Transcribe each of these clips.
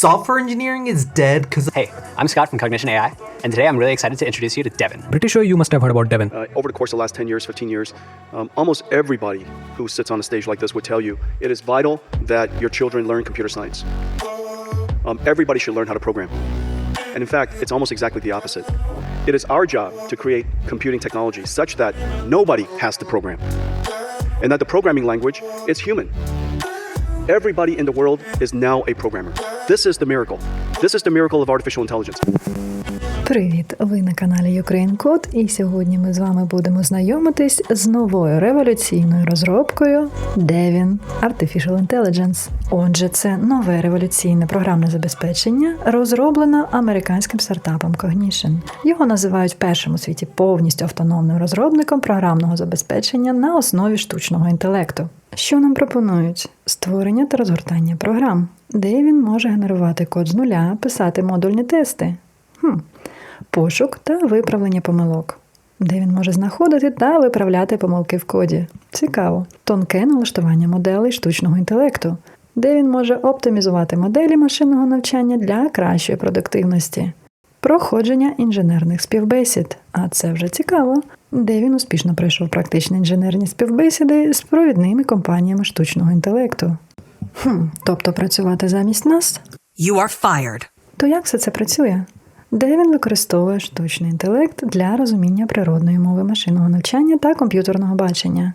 software engineering is dead because Hey, I'm Scott from Cognition AI, and today I'm really excited to introduce you to Devin. Pretty sure you must have heard about Devin. Uh, over the course of the last 10 years, 15 years, um, almost everybody who sits on a stage like this would tell you it is vital that your children learn computer science. Um, everybody should learn how to program. And in fact, it's almost exactly the opposite. It is our job to create computing technology such that nobody has to program. And that the programming language is human. Everybody in the world is now a programmer. This is the miracle. This is the miracle of artificial intelligence. Привіт! Ви на каналі Ukraine Code і сьогодні ми з вами будемо знайомитись з новою революційною розробкою Devin Artificial Intelligence. Отже, це нове революційне програмне забезпечення, розроблено американським стартапом Cognition. Його називають першим у світі повністю автономним розробником програмного забезпечення на основі штучного інтелекту. Що нам пропонують? Створення та розгортання програм, де він може генерувати код з нуля, писати модульні тести. Хм. Пошук та виправлення помилок, де він може знаходити та виправляти помилки в коді. Цікаво. Тонке налаштування моделей штучного інтелекту, де він може оптимізувати моделі машинного навчання для кращої продуктивності. Проходження інженерних співбесід, а це вже цікаво, де він успішно пройшов практичні інженерні співбесіди з провідними компаніями штучного інтелекту. Хм, тобто працювати замість нас? You are fired. То як все це працює? Де він використовує штучний інтелект для розуміння природної мови машинного навчання та комп'ютерного бачення?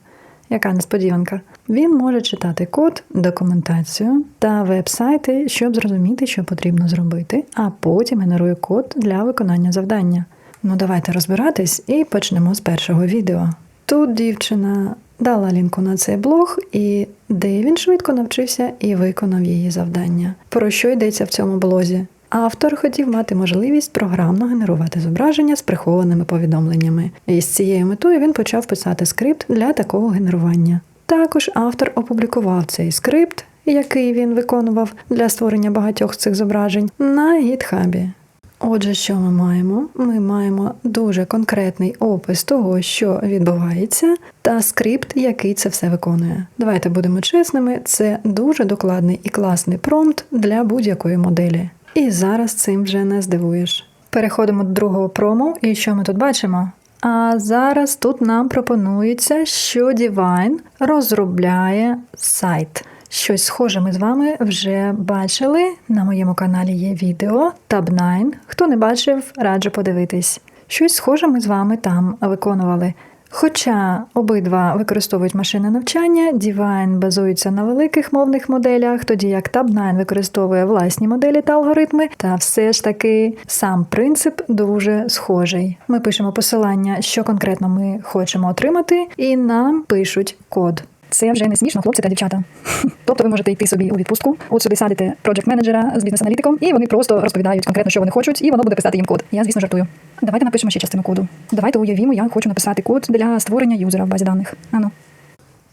Яка несподіванка? Він може читати код, документацію та веб-сайти, щоб зрозуміти, що потрібно зробити, а потім генерує код для виконання завдання. Ну давайте розбиратись і почнемо з першого відео. Тут дівчина дала лінку на цей блог, і де він швидко навчився і виконав її завдання. Про що йдеться в цьому блозі? Автор хотів мати можливість програмно генерувати зображення з прихованими повідомленнями. І з цією метою він почав писати скрипт для такого генерування. Також автор опублікував цей скрипт, який він виконував для створення багатьох цих зображень, на гітхабі. Отже, що ми маємо? Ми маємо дуже конкретний опис того, що відбувається, та скрипт, який це все виконує. Давайте будемо чесними, це дуже докладний і класний промпт для будь-якої моделі. І зараз цим вже не здивуєш. Переходимо до другого прому, і що ми тут бачимо? А зараз тут нам пропонується, що Divine розробляє сайт. Щось схоже ми з вами вже бачили. На моєму каналі є відео Tab 9. Хто не бачив, раджу подивитись. Щось схоже ми з вами там виконували. Хоча обидва використовують машинне навчання, Divine базується на великих мовних моделях, тоді як Tab9 використовує власні моделі та алгоритми, та все ж таки сам принцип дуже схожий. Ми пишемо посилання, що конкретно ми хочемо отримати, і нам пишуть код. Це вже не смішно, хлопці та дівчата. Тобто ви можете йти собі у відпустку, от сюди садите проджект менеджера з бізнес-аналітиком, і вони просто розповідають конкретно, що вони хочуть, і воно буде писати їм код. Я, звісно, жартую. Давайте напишемо ще частину коду. Давайте уявімо, я хочу написати код для створення юзера в базі даних. Ану.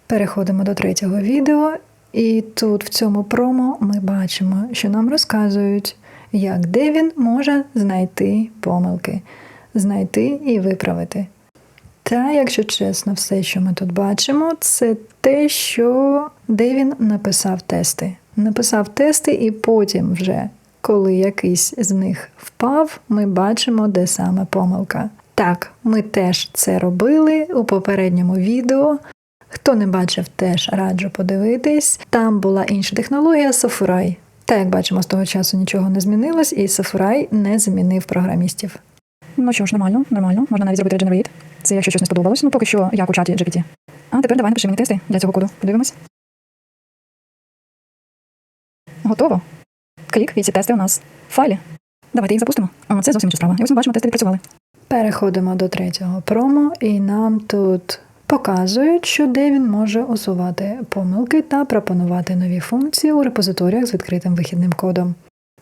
Переходимо до третього відео, і тут в цьому промо ми бачимо, що нам розказують, як Девін може знайти помилки, знайти і виправити. Та, якщо чесно, все, що ми тут бачимо, це те, що Девін написав тести. Написав тести, і потім, вже, коли якийсь з них впав, ми бачимо, де саме помилка. Так, ми теж це робили у попередньому відео. Хто не бачив, теж раджу подивитись. Там була інша технологія Safari. Та як бачимо, з того часу нічого не змінилось, і Safari не замінив програмістів. Ну що ж, нормально, нормально. Можна навіть зробити Regenerate. Це якщо щось не сподобалось. Ну поки що як у чаті GPT. А тепер давай напиши мені тести для цього коду. Подивимось. Готово. Клік, і тести у нас в файлі. Давайте їх запустимо. О, це зовсім інша справа. І ось ми бачимо, тести відпрацювали. Переходимо до третього промо, і нам тут показують, що де він може усувати помилки та пропонувати нові функції у репозиторіях з відкритим вихідним кодом,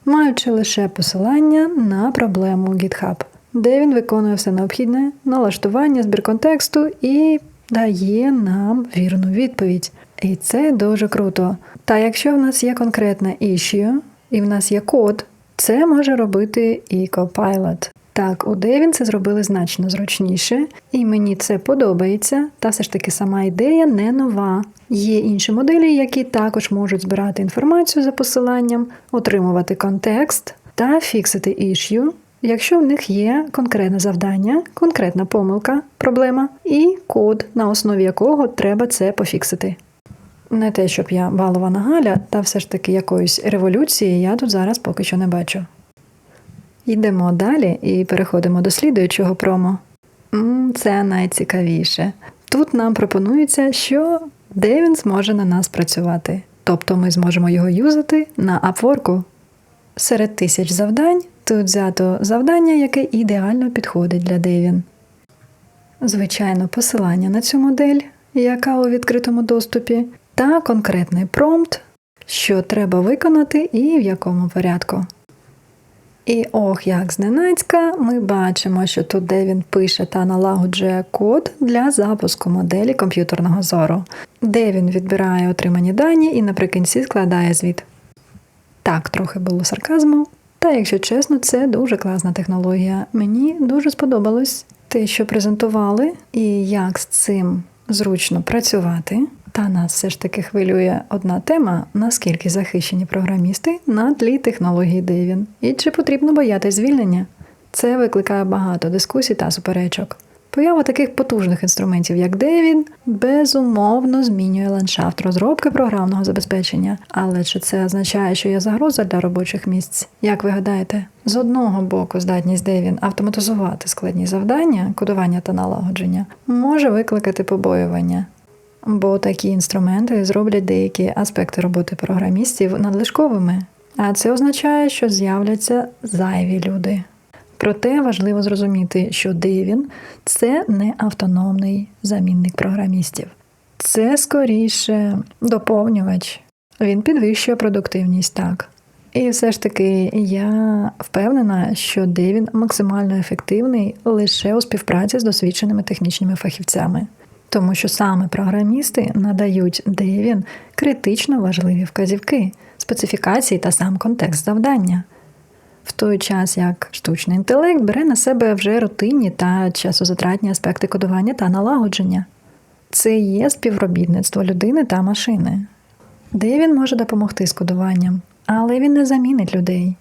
маючи лише посилання на проблему GitHub, де він виконує все необхідне, налаштування, збір контексту і дає нам вірну відповідь. І це дуже круто. Та якщо в нас є конкретне issue, і в нас є код, це може робити і Copilot. Так, у Девін це зробили значно зручніше, і мені це подобається. Та все ж таки сама ідея не нова. Є інші моделі, які також можуть збирати інформацію за посиланням, отримувати контекст та фіксити issue, якщо в них є конкретне завдання, конкретна помилка, проблема і код, на основі якого треба це пофіксити. Не те, щоб я балована Галя, та все ж таки якоїсь революції я тут зараз поки що не бачу. Йдемо далі і переходимо до слідуючого промо. Це найцікавіше. Тут нам пропонується, що де він зможе на нас працювати. Тобто ми зможемо його юзати на Upwork. Серед тисяч завдань тут взято завдання, яке ідеально підходить для Девін. Звичайно, посилання на цю модель, яка у відкритому доступі, та конкретний промпт, що треба виконати і в якому порядку. І ох, як зненацька, ми бачимо, що тут, де він пише та налагоджує код для запуску моделі комп'ютерного зору, де він відбирає отримані дані і наприкінці складає звіт. Так, трохи було сарказму. Та, якщо чесно, це дуже класна технологія. Мені дуже сподобалось те, що презентували, і як з цим зручно працювати. Та нас все ж таки хвилює одна тема: наскільки захищені програмісти на тлі технології Девін, і чи потрібно боятись звільнення. Це викликає багато дискусій та суперечок. Поява таких потужних інструментів, як Девін, безумовно змінює ландшафт розробки програмного забезпечення. Але чи це означає, що є загроза для робочих місць? Як ви гадаєте, з одного боку, здатність Девін автоматизувати складні завдання, кодування та налагодження може викликати побоювання. Бо такі інструменти зроблять деякі аспекти роботи програмістів надлишковими, а це означає, що з'являться зайві люди. Проте важливо зрозуміти, що Девін це не автономний замінник програмістів, це скоріше доповнювач. Він підвищує продуктивність так. І все ж таки я впевнена, що Девін максимально ефективний лише у співпраці з досвідченими технічними фахівцями, тому що саме програмісти надають Девін критично важливі вказівки, специфікації та сам контекст завдання. В той час як штучний інтелект бере на себе вже рутинні та часозатратні аспекти кодування та налагодження. Це є співробітництво людини та машини, де він може допомогти з кодуванням, але він не замінить людей.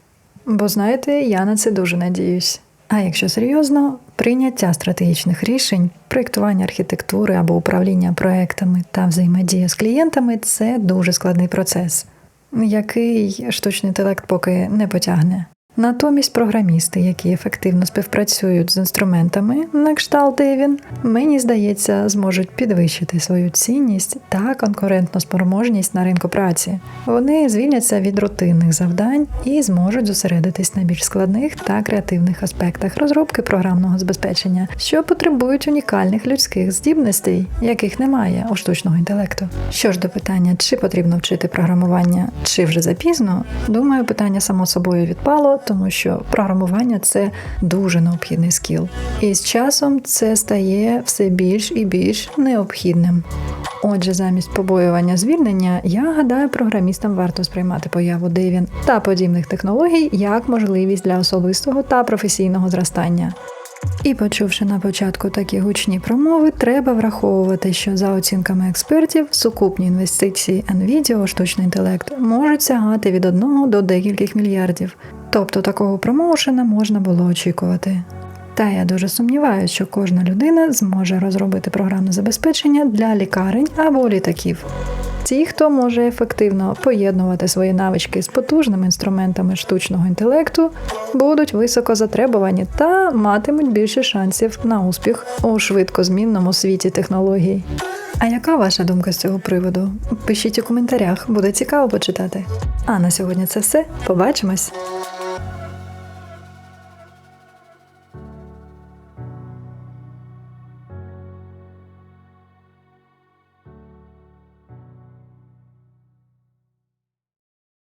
Бо знаєте, я на це дуже надіюсь. А якщо серйозно, прийняття стратегічних рішень, проєктування архітектури або управління проектами та взаємодія з клієнтами це дуже складний процес, який штучний інтелект поки не потягне. Натомість програмісти, які ефективно співпрацюють з інструментами на кшталт Девін, мені здається, зможуть підвищити свою цінність та конкурентну спроможність на ринку праці. Вони звільняться від рутинних завдань і зможуть зосередитись на більш складних та креативних аспектах розробки програмного забезпечення, що потребують унікальних людських здібностей, яких немає у штучного інтелекту. Що ж до питання, чи потрібно вчити програмування, чи вже запізно, думаю, питання само собою відпало тому що програмування це дуже необхідний скіл. І з часом це стає все більш і більш необхідним. Отже, замість побоювання звільнення, я гадаю, програмістам варто сприймати появу Девін та подібних технологій як можливість для особистого та професійного зростання. І почувши на початку такі гучні промови, треба враховувати, що за оцінками експертів сукупні інвестиції NVIDIA у штучний інтелект можуть сягати від 1 до декількох мільярдів. Тобто такого промоушена можна було очікувати. Та я дуже сумніваюся, що кожна людина зможе розробити програмне забезпечення для лікарень або літаків. Ті, хто може ефективно поєднувати свої навички з потужними інструментами штучного інтелекту, будуть високо затребувані та матимуть більше шансів на успіх у швидкозмінному світі технологій. А яка ваша думка з цього приводу? Пишіть у коментарях, буде цікаво почитати. А на сьогодні це все. Побачимось!